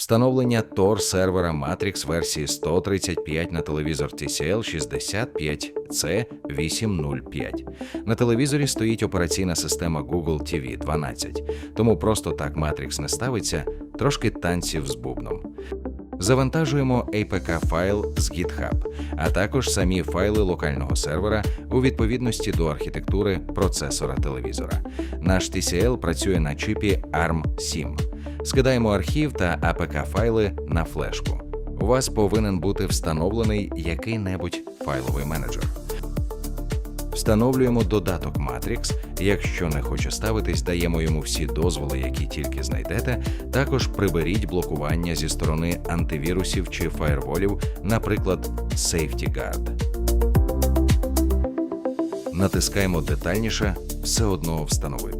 Встановлення Tor сервера Matrix версії 135 на телевізор TCL 65C805. На телевізорі стоїть операційна система Google TV 12, тому просто так Matrix не ставиться, трошки танців з бубном. Завантажуємо APK-файл з GitHub, а також самі файли локального сервера у відповідності до архітектури процесора телевізора. Наш TCL працює на чипі ARM7. Скидаємо архів та APK-файли на флешку. У вас повинен бути встановлений який-небудь файловий менеджер. Встановлюємо додаток Matrix. Якщо не хоче ставитись, даємо йому всі дозволи, які тільки знайдете. Також приберіть блокування зі сторони антивірусів чи фаєрволів, наприклад, SafetyGuard. Натискаємо детальніше все одно встановити.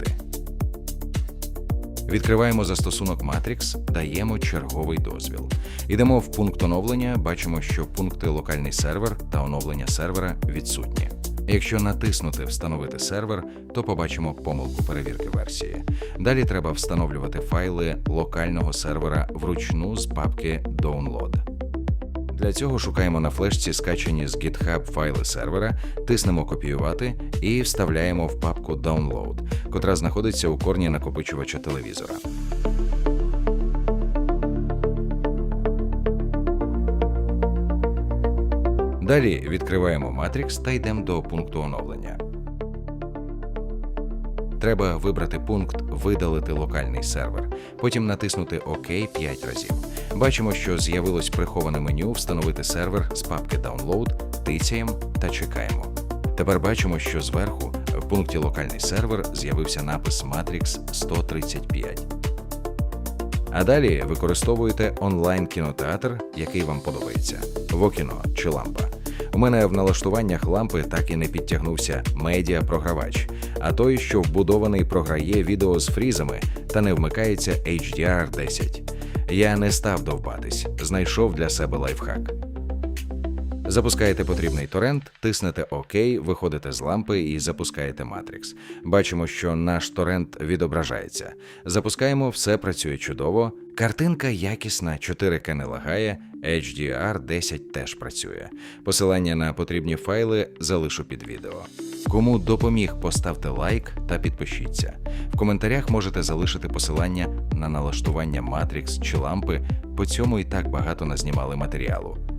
Відкриваємо застосунок Matrix, даємо черговий дозвіл. Йдемо в пункт оновлення, бачимо, що пункти локальний сервер та оновлення сервера відсутні. Якщо натиснути Встановити сервер, то побачимо помилку перевірки версії. Далі треба встановлювати файли локального сервера вручну з папки Download. Для цього шукаємо на флешці скачані з GitHub файли сервера, тиснемо копіювати і вставляємо в папку Download, котра знаходиться у корні накопичувача телевізора. Далі відкриваємо Matrix та йдемо до пункту оновлення. Треба вибрати пункт Видалити локальний сервер, потім натиснути ОК 5 разів. Бачимо, що з'явилось приховане меню Встановити сервер з папки Download, тицяємо та чекаємо. Тепер бачимо, що зверху в пункті Локальний сервер з'явився напис Matrix 135. А далі використовуєте онлайн кінотеатр, який вам подобається: Вокіно чи лампа. У мене в налаштуваннях лампи так і не підтягнувся медіа-програвач, а той, що вбудований програє відео з фрізами та не вмикається HDR 10. Я не став довбатись, знайшов для себе лайфхак. Запускаєте потрібний торрент, тиснете ОК, виходите з лампи і запускаєте Matrix. Бачимо, що наш торрент відображається. Запускаємо, все працює чудово. Картинка якісна, 4К не лагає, HDR 10 теж працює. Посилання на потрібні файли залишу під відео. Кому допоміг, поставте лайк та підпишіться. В коментарях можете залишити посилання на налаштування матрікс чи лампи. По цьому і так багато назнімали матеріалу.